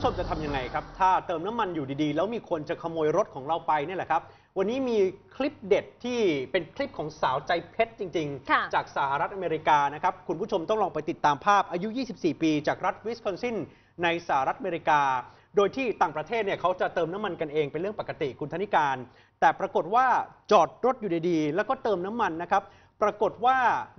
ผู้ชมจะทำยังไงครับ ถ้าเติมน้ำมันอยู่ดีๆ แล้วมีคนจะขโมยรถของเราไปเนี่ยแหละครับ วันนี้มีคลิปเด็ดที่เป็นคลิปของสาวใจเพชรจริง ค่ะๆ จากสหรัฐอเมริกานะครับ คุณผู้ชมต้องลองไปติดตามภาพอายุ 24 ปี จากรัฐวิสคอนซินในสหรัฐอเมริกา โดยที่ต่างประเทศเนี่ยเขาจะเติมน้ำมันกันเองเป็นเรื่องปกติคุณธนิการ แต่ปรากฏว่าจอดรถอยู่ดีๆ แล้วก็เติมน้ำมันนะครับ ปรากฏว่า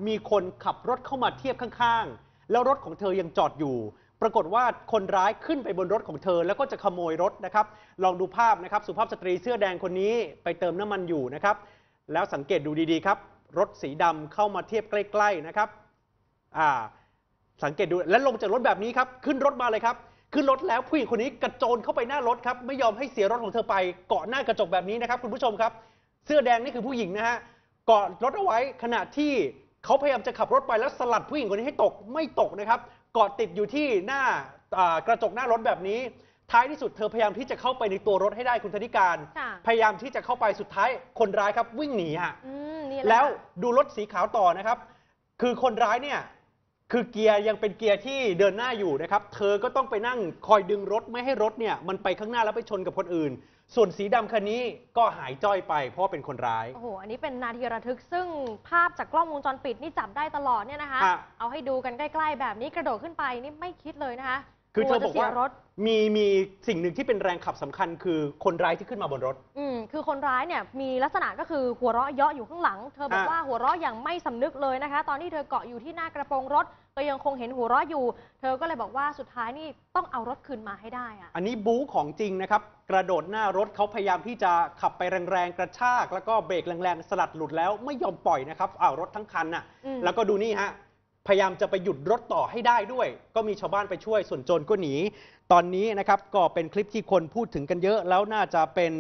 มีคนขับรถเข้ามาเทียบข้างๆ แล้วรถของเธอยังจอดอยู่ ปรากฏว่าคนร้ายขึ้นไปบนรถของเธอ แล้วก็จะขโมยรถนะครับ ลองดูภาพนะครับ สุภาพสตรีเสื้อแดงคนนี้ไปเติมน้ำมันอยู่นะครับ แล้วสังเกตดูดีๆครับ รถสีดำเข้ามาเทียบใกล้ ๆนะครับ อ่า สังเกตดูและลงจากรถแบบนี้ครับ ขึ้นรถมาเลยครับ ขึ้นรถแล้วผู้หญิงคนนี้กระโจนเข้าไปหน้ารถครับ ไม่ยอมให้เสียรถของเธอไป เกาะหน้ากระจกแบบนี้นะครับ คุณผู้ชมครับ เสื้อแดงนี่คือผู้หญิงนะฮะ เกาะรถเอาไว้ขณะที่ เขาพยายามจะขับรถไปแล้วสลัดผู้หญิงคนนี้ให้ตกไม่ตกนะครับเกาะติดอยู่ที่หน้าอ่ากระจกหน้ารถแบบนี้ ท้ายที่สุดเธอพยายามที่จะเข้าไปในตัวรถให้ได้คุณธนิการค่ะพยายามที่จะเข้าไปสุดท้ายคนร้ายครับวิ่งหนีฮะอืมนี่หะแล้วค่ะดูรถสีขาวต่อนะครับ คือคนร้ายเนี่ย คือเกียร์ยังเป็นเกียร์ที่เดินหน้าอยู่นะครับ เธอก็ต้องไปนั่งคอยดึงรถไม่ให้รถเนี่ยมันไปข้างหน้าแล้วไปชนกับคนอื่น ส่วนสีดำคันนี้ก็หายจ้อยไป เพราะว่าเป็นคนร้าย โอ้โห อันนี้เป็นนาทีระทึกซึ่งภาพจากกล้องวงจรปิดนี่จับได้ตลอดเนี่ยนะคะ ฮะ เอาให้ดูกันใกล้ ๆ แบบนี้กระโดดขึ้นไปนี่ไม่คิดเลยนะคะ คือเธอลับอกจะสีว่ายรถ มีมีสิ่งหนึ่งที่เป็นแรงขับสำคัญ คือคนร้ายที่ขึ้นมาบนรถ อืมคือคนร้ายเนี่ยมีลักษณะก็คือหัวเราะเยาะอยู่ข้างหลัง เธอบอกอะว่าหัวเราะอย่างไม่สำนึกเลยนะคะ ตอนที่เธอเกาะอยู่ที่หน้ากระโปรงรถก็ยังคงเห็นหัวเราะอยู่ เธอก็เลยบอกว่าสุดท้ายนี่ต้องเอารถคืนมาให้ได้อะอันนี้บู๊ของจริงนะครับ กระโดดหน้ารถเขาพยายามที่จะขับไปแรงๆ กระชาก แล้วก็เบรกแรงๆ สลัดหลุดแล้วไม่ยอมปล่อยนะครับอ้าวรถทั้งคันน่ะ อืม แล้วก็ดูนี่ฮะ พยายามจะไปหยุดรถต่อให้ได้ด้วย ก็มีชาวบ้านไปช่วยส่วนโจรก็หนี ตอนนี้นะครับก็เป็นคลิปที่คนพูดถึงกันเยอะ แล้วน่าจะเป็น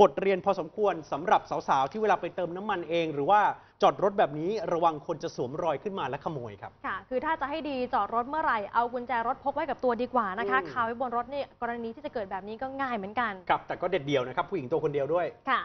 บทเรียนพอสมควรสำหรับสาวๆ ที่เวลาไปเติมน้ำมันเอง หรือว่าจอดรถแบบนี้ระวังคนจะสวมรอยขึ้นมาและขโมยครับค่ะ คือถ้าจะให้ดีจอดรถเมื่อไหร่เอากุญแจรถพกไว้กับตัวดีกว่านะคะอืมคาไว้บนรถนี่กรณีที่จะเกิดแบบนี้ก็ง่ายเหมือนกันครับแต่ก็เด็ดเดียวนะครับผู้หญิงตัวคนเดียวด้วยค่ะ